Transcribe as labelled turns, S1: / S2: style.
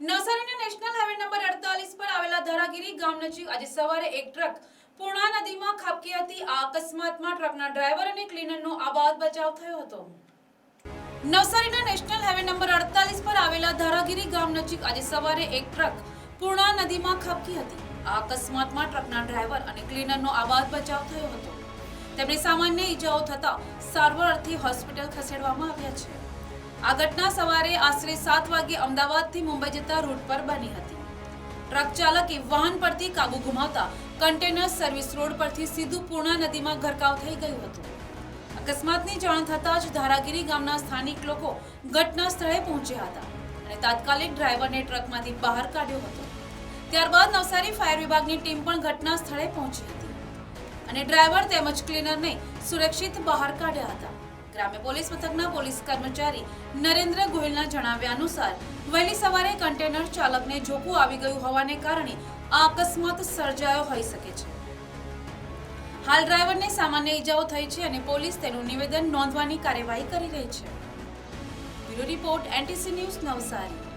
S1: નવસારીના national highway number અડતાલીસ પર આવેલા ધારાગીરી ગામ નજીક આજે સવારે એક ટ્રક પૂર્ણા નદીમાં ખાબકી હતી. આ અકસ્માતમાં ટ્રકના ડ્રાઈવર અને ક્લીનરનો આબાદ બચાવ થયો હતો. નવસારીના નેશનલ હાઈવે નંબર અડતાલીસ પર આવેલા ધારાગીરી ગામ નજીક આજે સવારે એક ટ્રક પૂર્ણા નદીમાં ખાબકી હતી. આ અકસ્માતમાં ટ્રકના ડ્રાઈવર અને ક્લીનરનો આબાદ બચાવ થયો હતો. તેમને સામાન્ય ઈજાઓ થતાં સારવાર અર્થે હોસ્પિટલ ખસેડવામાં આવ્યા છે. આ ઘટના સવારે આશરે સાત વાગે અમદાવાદથી મુંબઈ જતા રૂટ પર બની હતી. ટ્રક ચાલકે વાહન પરથી કાબુ ગુમાવતા કન્ટેનર સર્વિસ રોડ પરથી સીધું પૂર્ણા નદીમાં ગરકાવ થઈ ગયું હતું. અકસ્માતની જાણ થતાં જ ધારાગીરી ગામના સ્થાનિક લોકો ઘટના સ્થળે પહોંચ્યા હતા અને તાત્કાલિક ડ્રાઈવરને ટ્રકમાંથી બહાર કાઢ્યો હતો. ત્યારબાદ નવસારી ફાયર વિભાગની ટીમ પણ ઘટના સ્થળે પહોંચી હતી અને ડ્રાઈવર તેમજ ક્લીનરને સુરક્ષિત બહાર કાઢ્યા હતા. ગ્રામ્ય પોલીસ મથકના પોલીસ કર્મચારી નરેન્દ્ર ગોહિલના જણાવ્યા અનુસાર, વહેલી સવારે કન્ટેનર ચાલકને જોખું આવી ગયું હોવાને કારણે આ અકસ્માત સર્જાયો હોઈ શકે છે. હાલ ડ્રાઈવરને સામાન્ય ઈજાઓ થઈ છે અને પોલીસ તેનું નિવેદન નોંધવાની કાર્યવાહી કરી રહી છે. Bureau report NTC news Navsari.